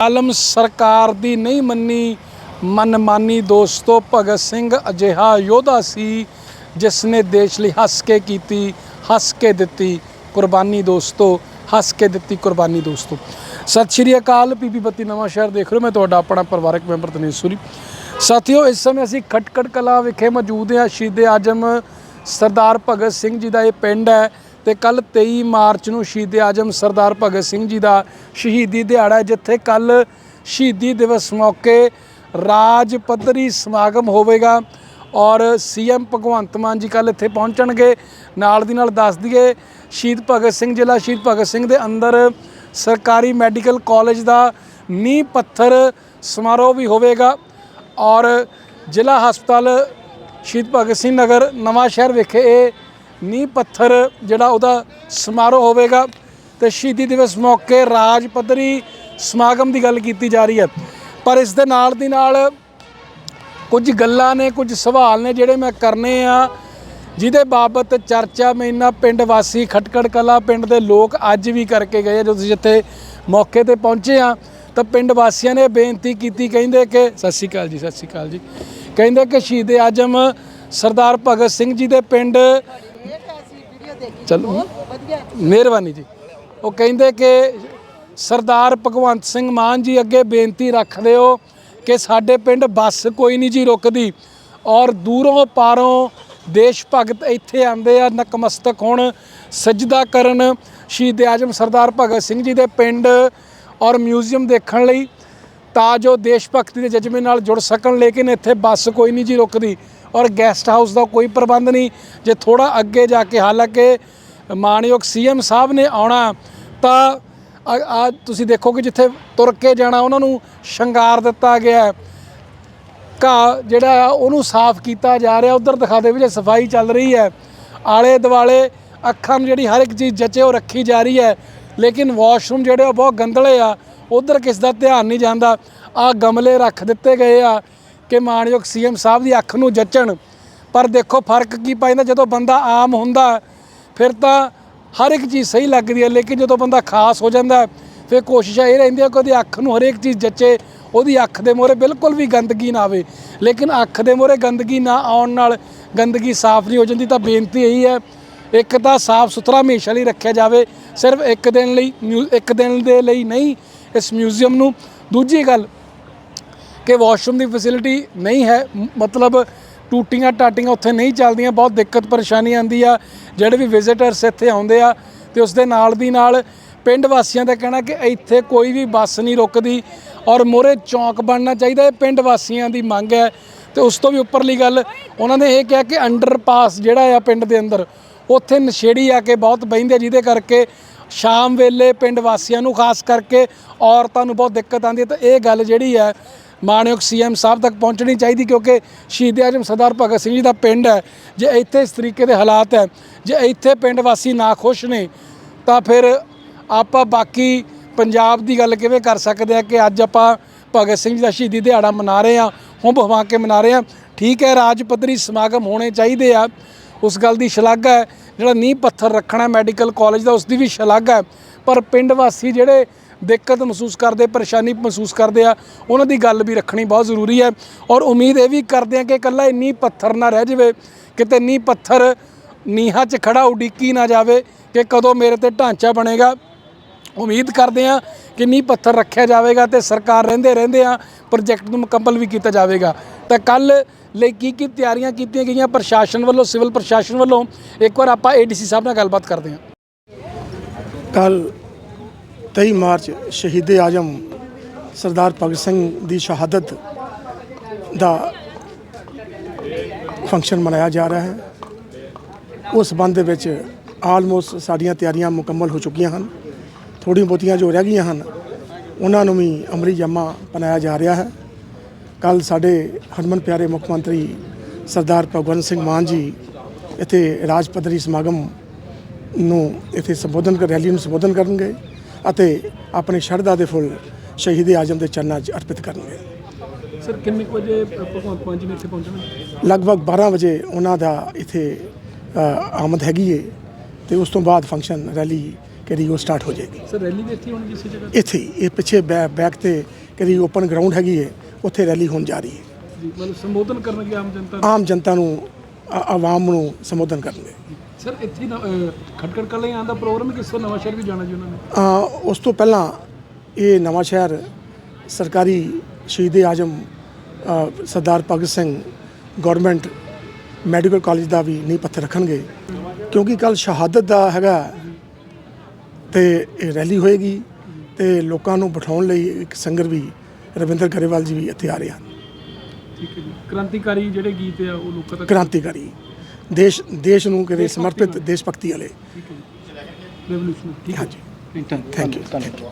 ਆਲਮ ਸਰਕਾਰ ਦੀ ਨਹੀਂ ਮੰਨੀ, ਮਨਮਾਨੀ ਦੋਸਤੋ, ਭਗਤ ਸਿੰਘ ਅਜਿਹਾ ਯੋਧਾ ਸੀ ਜਿਸ ਨੇ ਦੇਸ਼ ਲਈ ਹੱਸ ਕੇ ਕੀਤੀ, ਹੱਸ ਕੇ ਦਿੱਤੀ ਕੁਰਬਾਨੀ ਦੋਸਤੋ, ਹੱਸ ਕੇ ਦਿੱਤੀ ਕੁਰਬਾਨੀ ਦੋਸਤੋ। ਸਤਿ ਸ਼੍ਰੀ ਅਕਾਲ ਪੀਪੀ ਬੱਤੀ ਨਵਾਂ ਸ਼ਹਿਰ ਦੇਖ ਰਹੇ ਮੈਂ ਤੁਹਾਡਾ ਆਪਣਾ ਪਰਿਵਾਰਕ ਮੈਂਬਰ ਤਨੇਸ਼ ਸੂਰੀ। ਸਾਥੀਓ, ਇਸ ਸਮੇਂ ਅਸੀਂ ਖਟਕੜ ਕਲਾ ਵਿਖੇ ਮੌਜੂਦ ਹਾਂ, ਸ਼ਹੀਦ ਆਜਮ ਸਰਦਾਰ ਭਗਤ ਸਿੰਘ ਜੀ ਦਾ ਇਹ ਪਿੰਡ ਹੈ। ਤੇ ਕੱਲ 23 ਮਾਰਚ ਨੂੰ ਸ਼ਹੀਦ ਆਜਮ ਸਰਦਾਰ ਭਗਤ ਸਿੰਘ ਜੀ ਦਾ ਸ਼ਹੀਦੀ ਦਿਹਾੜਾ ਜਿੱਥੇ ਕੱਲ ਸ਼ਹੀਦੀ ਦਿਵਸ ਮੌਕੇ ਰਾਜ ਪੱਧਰੀ ਸਮਾਗਮ ਹੋਵੇਗਾ ਔਰ ਸੀਐਮ ਭਗਵੰਤ ਮਾਨ ਜੀ ਕੱਲ ਇੱਥੇ ਪਹੁੰਚਣਗੇ। ਨਾਲ ਦੀ ਨਾਲ ਦੱਸ ਦਈਏ, ਸ਼ਹੀਦ ਭਗਤ ਸਿੰਘ, ਜ਼ਿਲ੍ਹਾ ਸ਼ਹੀਦ ਭਗਤ ਸਿੰਘ ਦੇ ਅੰਦਰ ਸਰਕਾਰੀ ਮੈਡੀਕਲ ਕਾਲਜ ਦਾ ਨੀਂਹ ਪੱਥਰ ਸਮਾਰੋਹ ਵੀ ਹੋਵੇਗਾ ਔਰ ਜ਼ਿਲ੍ਹਾ ਹਸਪਤਾਲ ਸ਼ਹੀਦ ਭਗਤ ਸਿੰਘ ਨਗਰ ਨਵਾਂ ਸ਼ਹਿਰ ਵਿਖੇ ਇਹ ਨੀਂਹ ਪੱਥਰ ਜਿਹੜਾ ਉਹਦਾ ਸਮਾਰੋਹ ਹੋਵੇਗਾ ਤੇ ਸ਼ਹੀਦੀ ਦਿਵਸ ਮੌਕੇ ਰਾਜ ਪੱਧਰੀ ਸਮਾਗਮ ਦੀ ਗੱਲ ਕੀਤੀ ਜਾ ਰਹੀ ਹੈ। ਪਰ ਇਸ ਦੇ ਨਾਲ ਦੀ ਨਾਲ ਕੁਝ ਗੱਲਾਂ ਨੇ, ਕੁਝ ਸਵਾਲ ਨੇ ਜਿਹੜੇ ਮੈਂ ਕਰਨੇ ਆ, ਜਿਹਦੇ ਬਾਬਤ ਚਰਚਾ ਮੈਂ ਮੈਨਾਂ ਪਿੰਡ ਵਾਸੀ ਖਟਕੜ ਕਲਾ ਪਿੰਡ ਦੇ ਲੋਕ ਅੱਜ ਵੀ ਕਰਕੇ ਗਏ ਜਦੋਂ ਅਸੀਂ ਜਿੱਥੇ ਮੌਕੇ ਤੇ ਪਹੁੰਚੇ ਆ, ਤਾਂ ਪਿੰਡ ਵਾਸੀਆਂ ਨੇ ਬੇਨਤੀ ਕੀਤੀ, ਕਹਿੰਦੇ ਕਿ, ਸਤਿ ਸ਼੍ਰੀ ਅਕਾਲ ਜੀ, ਸਤਿ ਸ਼੍ਰੀ ਅਕਾਲ ਜੀ। ਕਹਿੰਦੇ ਕਿ ਸ਼ਹੀਦ ਆਜਮ ਸਰਦਾਰ ਭਗਤ ਸਿੰਘ ਜੀ ਦੇ ਪਿੰਡ ਚਲੋ ਮਿਹਰਬਾਨੀ ਜੀ। ਉਹ ਕਹਿੰਦੇ ਕਿ ਸਰਦਾਰ ਭਗਵੰਤ ਸਿੰਘ ਮਾਨ ਜੀ ਅੱਗੇ ਬੇਨਤੀ ਰੱਖਦੇ ਹੋ ਕਿ ਸਾਡੇ ਪਿੰਡ ਬੱਸ ਕੋਈ ਨਹੀਂ ਜੀ ਰੁਕਦੀ ਔਰ ਦੂਰੋਂ ਪਾਰੋਂ ਦੇਸ਼ ਭਗਤ ਇੱਥੇ ਆਉਂਦੇ ਆ ਨਕਮਸਤਕ ਹੋਣ ਸਜਦਾ ਕਰਨ। ਸ਼ਹੀਦ ਆਜਮ ਸਰਦਾਰ ਭਗਤ ਸਿੰਘ ਜੀ ਦੇ ਪਿੰਡ ਔਰ ਮਿਊਜ਼ੀਅਮ ਦੇਖਣ ਲਈ ਤਾਂ ਜੋ ਦੇਸ਼ ਭਗਤੀ ਦੇ ਜਜ਼ਬੇ ਨਾਲ ਜੁੜ ਸਕਣ ਲੇਕਿਨ ਇੱਥੇ ਬੱਸ ਕੋਈ ਨਹੀਂ ਜੀ ਰੁਕਦੀ। ਔਰ ਗੈਸਟ ਹਾਊਸ ਦਾ ਕੋਈ ਪ੍ਰਬੰਧ ਨਹੀਂ। ਜੇ ਥੋੜਾ ਅੱਗੇ ਜਾ ਕੇ, ਹਾਲਾਂਕਿ ਮਾਨਯੋਗ ਸੀਐਮ ਸਾਹਿਬ ਨੇ ਆਉਣਾ, ਤਾਂ ਆ ਤੁਸੀਂ ਦੇਖੋ ਕਿ ਜਿੱਥੇ ਤੁਰ ਕੇ ਜਾਣਾ, ਉਹਨਾਂ ਨੂੰ ਸ਼ਿੰਗਾਰ ਦਿੱਤਾ ਗਿਆ ਘਾਹ ਜਿਹੜਾ ਆ, ਉਹਨੂੰ ਸਾਫ਼ ਕੀਤਾ ਜਾ ਰਿਹਾ, ਉਧਰ ਦਿਖਾ ਦੇ ਵਿੱਚ ਸਫ਼ਾਈ ਚੱਲ ਰਹੀ ਹੈ। ਆਲੇ ਦੁਆਲੇ ਅੱਖਾਂ ਨੂੰ ਜਿਹੜੀ ਹਰ ਇੱਕ ਚੀਜ਼ ਜਚੇ ਉਹ ਰੱਖੀ ਜਾ ਰਹੀ ਹੈ। ਲੇਕਿਨ ਵਾਸ਼ਰੂਮ ਜਿਹੜੇ ਉਹ ਬਹੁਤ ਗੰਦਲੇ ਆ। ਉਧਰ ਕਿਸ ਦਾ ਧਿਆਨ ਨਹੀਂ ਜਾਂਦਾ। ਆ ਗਮਲੇ ਰੱਖ ਦਿੱਤੇ ਗਏ ਆ। ਕਿ ਮਾਨਯੋਗ ਸੀਐਮ ਸਾਹਿਬ ਦੀ ਅੱਖ ਨੂੰ ਜੱਚਣ। ਪਰ ਦੇਖੋ ਫ਼ਰਕ ਕੀ ਪੈਂਦਾ ਜਦੋਂ ਬੰਦਾ ਆਮ ਹੁੰਦਾ, ਫਿਰ ਤਾਂ ਹਰ ਇੱਕ ਚੀਜ਼ ਸਹੀ ਲੱਗਦੀ ਹੈ, ਲੇਕਿਨ ਜਦੋਂ ਬੰਦਾ ਖਾਸ ਹੋ ਜਾਂਦਾ, ਫਿਰ ਕੋਸ਼ਿਸ਼ਾਂ ਇਹ ਰਹਿੰਦੀਆਂ ਕਿ ਉਹਦੀ ਅੱਖ ਨੂੰ ਹਰੇਕ ਚੀਜ਼ ਜੱਚੇ, ਉਹਦੀ ਅੱਖ ਦੇ ਮੋਹਰੇ ਬਿਲਕੁਲ ਵੀ ਗੰਦਗੀ ਨਾ ਆਵੇ। ਲੇਕਿਨ ਅੱਖ ਦੇ ਮੋਹਰੇ ਗੰਦਗੀ ਨਾ ਆਉਣ ਨਾਲ ਗੰਦਗੀ ਸਾਫ਼ ਨਹੀਂ ਹੋ ਜਾਂਦੀ, ਤਾਂ ਬੇਨਤੀ ਇਹੀ ਹੈ, ਇੱਕ ਤਾਂ ਸਾਫ਼ ਸੁਥਰਾ ਹਮੇਸ਼ਾ ਲਈ ਰੱਖਿਆ ਜਾਵੇ, ਸਿਰਫ ਇੱਕ ਦਿਨ ਲਈ, ਮਿਊ- ਇੱਕ ਦਿਨ ਦੇ ਲਈ ਨਹੀਂ, ਇਸ ਮਿਊਜ਼ੀਅਮ ਨੂੰ। ਦੂਜੀ ਗੱਲ ਕਿ ਵਾਸ਼ਰੂਮ ਦੀ ਫੈਸਿਲਿਟੀ ਨਹੀਂ ਹੈ। ਮਤਲਬ ਟੂਟੀਆਂ ਟਾਟੀਆਂ ਉੱਥੇ ਨਹੀਂ ਚੱਲਦੀਆਂ, ਬਹੁਤ ਦਿੱਕਤ ਪਰੇਸ਼ਾਨੀ ਆਉਂਦੀ ਆ। ਜਿਹੜੇ ਵੀ ਵਿਜ਼ਿਟਰਸ ਇੱਥੇ ਆਉਂਦੇ ਆ ਤੇ ਉਸ ਦੇ ਨਾਲ ਦੀ ਨਾਲ ਪਿੰਡ ਵਾਸੀਆਂ ਦਾ ਕਹਿਣਾ ਕਿ ਇੱਥੇ ਕੋਈ ਵੀ ਬੱਸ ਨਹੀਂ ਰੁਕਦੀ ਔਰ ਮੋਰੇ ਚੌਂਕ ਬਣਨਾ ਚਾਹੀਦਾ, ਇਹ ਪਿੰਡ ਵਾਸੀਆਂ ਦੀ ਮੰਗ ਹੈ। ਤੇ ਉਸ ਤੋਂ ਵੀ ਉੱਪਰਲੀ ਗੱਲ, ਉਹਨਾਂ ਨੇ ਇਹ ਕਿਹਾ ਕਿ ਅੰਡਰਪਾਸ ਜਿਹੜਾ ਆ ਪਿੰਡ ਦੇ ਅੰਦਰ, ਉੱਥੇ ਨਸ਼ੇੜੀ ਆ ਕੇ ਬਹੁਤ ਬਹਿੰਦੇ ਜਿਹਦੇ ਕਰਕੇ ਸ਼ਾਮ ਵੇਲੇ ਪਿੰਡ ਵਾਸੀਆਂ ਨੂੰ, ਖਾਸ ਕਰਕੇ ਔਰਤਾਂ ਨੂੰ ਬਹੁਤ ਦਿੱਕਤ ਆਉਂਦੀ ਹੈ। ਤਾਂ ਇਹ ਗੱਲ ਜਿਹੜੀ ਹੈ ਮਾਨਯੋਗ ਸੀਐਮ ਸਾਹਿਬ ਤੱਕ ਪਹੁੰਚਣੀ ਚਾਹੀਦੀ, ਕਿਉਂਕਿ ਸ਼ਹੀਦ ਆਜਮ ਸਰਦਾਰ ਭਗਤ ਸਿੰਘ ਜੀ ਦਾ ਪਿੰਡ ਹੈ। ਜੇ ਇੱਥੇ ਇਸ ਤਰੀਕੇ ਦੇ ਹਾਲਾਤ ਹੈ, ਜੇ ਇੱਥੇ ਪਿੰਡ ਵਾਸੀ ਨਾ ਖੁਸ਼ ਨੇ, ਤਾਂ ਫਿਰ ਆਪਾਂ ਬਾਕੀ ਪੰਜਾਬ ਦੀ ਗੱਲ ਕਿਵੇਂ ਕਰ ਸਕਦੇ ਆ ਕਿ ਅੱਜ ਆਪਾਂ ਭਗਤ ਸਿੰਘ ਜੀ ਦਾ ਸ਼ਹੀਦੀ ਦਿਹਾੜਾ ਮਨਾ ਰਹੇ ਆ ਹੁੰਬ ਹਵਾ ਕੇ ਮਨਾ ਰਹੇ ਆ ਠੀਕ ਹੈ, ਰਾਜ ਪੱਧਰੀ ਸਮਾਗਮ ਹੋਣੇ ਚਾਹੀਦੇ ਆ। ਉਸ ਗੱਲ ਦੀ ਸ਼ਲਾਘਾ ਹੈ ਜਿਹੜਾ ਨੀਂਹ ਪੱਥਰ ਰੱਖਣਾ ਮੈਡੀਕਲ ਕਾਲਜ ਦਾ ਉਸ ਦੀ ਵੀ ਸ਼ਲਾਘਾ ਹੈ। ਪਰ ਪਿੰਡ ਵਾਸੀ ਜਿਹੜੇ ਦਿੱਕਤ ਮਹਿਸੂਸ ਕਰਦੇ, ਪਰੇਸ਼ਾਨੀ ਮਹਿਸੂਸ ਕਰਦੇ ਆ, ਉਹਨਾਂ ਦੀ ਗੱਲ ਵੀ ਰੱਖਣੀ ਬਹੁਤ ਜ਼ਰੂਰੀ ਹੈ। ਔਰ ਉਮੀਦ ਇਹ ਵੀ ਕਰਦੇ ਆ ਕਿ ਇਕੱਲਾ ਇਹ ਨੀਂਹ ਪੱਥਰ ਨਾ ਰਹਿ ਜਾਵੇ, ਕਿਤੇ ਨੀਂਹ ਪੱਥਰ ਨੀਹਾਂ 'ਚ ਖੜਾ ਉਡੀਕੀ ਨਾ ਜਾਵੇ, ਕਿ ਕਦੋਂ ਮੇਰੇ ਤੇ ਢਾਂਚਾ ਬਣੇਗਾ। ਉਮੀਦ ਕਰਦੇ ਆ ਕਿ ਨੀਂਹ ਪੱਥਰ ਰੱਖਿਆ ਜਾਵੇਗਾ ਤੇ ਸਰਕਾਰ ਰਹਿੰਦੇ ਰਹਿੰਦੇ ਆ ਪ੍ਰੋਜੈਕਟ ਨੂੰ ਮੁਕੰਮਲ ਵੀ ਕੀਤਾ ਜਾਵੇਗਾ। ਤਾਂ ਕੱਲ ਲਈ ਕੀ ਕੀ ਤਿਆਰੀਆਂ ਕੀਤੀਆਂ ਗਈਆਂ ਪ੍ਰਸ਼ਾਸਨ ਵੱਲੋਂ, ਸਿਵਲ ਪ੍ਰਸ਼ਾਸਨ ਵੱਲੋਂ? ਇੱਕ ਵਾਰ ਆਪਾਂ ਏਡੀਸੀ ਸਾਹਿਬ ਨਾਲ ਗੱਲਬਾਤ ਕਰਦੇ ਹਾਂ। ਕੱਲ 23 ਮਾਰਚ ਸ਼ਹੀਦ ਆਜਮ ਸਰਦਾਰ ਭਗਤ ਸਿੰਘ ਦੀ ਸ਼ਹਾਦਤ ਦਾ ਫੰਕਸ਼ਨ ਮਨਾਇਆ ਜਾ ਰਿਹਾ ਹੈ। ਉਸ ਸੰਬੰਧ ਦੇ ਵਿੱਚ ਆਲਮੋਸਟ ਸਾਡੀਆਂ ਤਿਆਰੀਆਂ ਮੁਕੰਮਲ ਹੋ ਚੁੱਕੀਆਂ ਹਨ। ਥੋੜ੍ਹੀਆਂ ਬਹੁਤੀਆਂ ਜੋ ਰਹਿ ਗਈਆਂ ਹਨ, ਉਹਨਾਂ ਨੂੰ ਵੀ ਅਮਰੀ ਜਮਾ ਬਣਾਇਆ ਜਾ ਰਿਹਾ ਹੈ। ਕੱਲ ਸਾਡੇ ਹਰਮਨ ਪਿਆਰੇ ਮੁੱਖ ਮੰਤਰੀ ਸਰਦਾਰ ਭਗਵੰਤ ਸਿੰਘ ਮਾਨ ਜੀ ਇੱਥੇ ਰਾਜ ਪੱਧਰੀ ਸਮਾਗਮ ਨੂੰ ਇੱਥੇ ਸੰਬੋਧਨ ਕਰ ਰੈਲੀ ਨੂੰ ਸੰਬੋਧਨ ਕਰਨਗੇ ਅਤੇ ਆਪਣੇ ਸ਼ਰਧਾ ਦੇ ਫੁੱਲ ਸ਼ਹੀਦ ਆਜਮ ਦੇ ਚਰਨਾਂ 'ਚ ਅਰਪਿਤ ਕਰਨਗੇ। ਸਰ ਕਿੰਨੇ ਵਜੇ ਭਗਵੰਤ ਮਾਨ ਜੀ ਨੇ ਇੱਥੇ ਪਹੁੰਚਣਾ? ਲਗਭਗ 12 ਵਜੇ ਉਹਨਾਂ ਦਾ ਇੱਥੇ ਆਮਦ ਹੈਗੀ ਏ ਤੇ ਉਸ ਤੋਂ ਬਾਅਦ ਫੰਕਸ਼ਨ ਰੈਲੀ ਕਿਹੜੀ ਉਹ ਸਟਾਰਟ ਹੋ ਜਾਏਗੀ। ਸਰ ਰੈਲੀ ਵੀ ਇੱਥੇ ਹੋਣੀ ਕਿਸੇ ਜਗ੍ਹਾ? ਇੱਥੇ ਇਹ ਪਿੱਛੇ ਬੈਕ ਤੇ ਕਿਹੜੀ ਓਪਨ ਗਰਾਊਂਡ ਹੈਗੀ ਹੈ ਉੱਥੇ ਰੈਲੀ ਹੋਣ ਜਾ ਰਹੀ ਹੈ। ਜੀ ਮਤਲਬ ਸੰਬੋਧਨ ਕਰਨਗੇ ਆਮ ਜਨਤਾ ਨੂੰ। ਆਮ ਜਨਤਾ ਨੂੰ ਆ- ਆਵਾਮ ਨੂੰ ਸੰਬੋਧਨ ਕਰਨਗੇ ਸਰ ਇੱਥੇ ਨਾ, ਅਹ, ਖਟਕੜ ਕਲਾਂ ਆਉਣ ਦਾ ਪ੍ਰੋਗਰਾਮ ਕਿਸ ਤੋਂ ਨਵਾਂ ਸ਼ਹਿਰ ਵੀ ਜਾਣਾ ਜੀ ਉਹਨਾਂ ਨੇ? ਉਸ ਤੋਂ ਪਹਿਲਾਂ ਇਹ ਨਵਾਂ ਸ਼ਹਿਰ ਸਰਕਾਰੀ Shaheed Azam Sardar Bhagat Singh government medical college ਦਾ ਵੀ ਨੀਂਹ ਪੱਥਰ ਰੱਖਣਗੇ। ਕਿਉਂਕਿ ਕੱਲ ਸ਼ਹਾਦਤ ਦਾ ਹੈਗਾ ਤੇ ਇਹ ਰੈਲੀ ਹੋਏਗੀ ਤੇ ਲੋਕਾਂ ਨੂੰ ਬਿਠਾਉਣ ਲਈ ਇੱਕ ਸੰਗਰ ਵੀ ਰਵਿੰਦਰ ਗਰੇਵਾਲ ਜੀ ਵੀ ਇੱਥੇ ਆ ਰਹੇ ਹਨ। ਠੀਕ ਹੈ ਜੀ। ਕ੍ਰਾਂਤੀਕਾਰੀ ਜਿਹੜੇ ਗੀਤ ਆ ਉਹ ਲੋਕਾਂ ਤੱਕ ਕ੍ਰਾਂਤੀਕਾਰੀ। ਦੇਸ਼ ਦੇਸ਼ ਨੂੰ ਕਿਤੇ ਸਮਰਪਿਤ ਦੇਸ਼ ਭਗਤੀ ਵਾਲੇ। ਠੀਕ ਹੈ ਜੀ। ਰੈਵੋਲੂਸ਼ਨ ਠੀਕ ਹੈ। ਹਾਂਜੀ। ਜੀ ਥੈਂਕ ਯੂ ਥੈਂਕ ਯੂ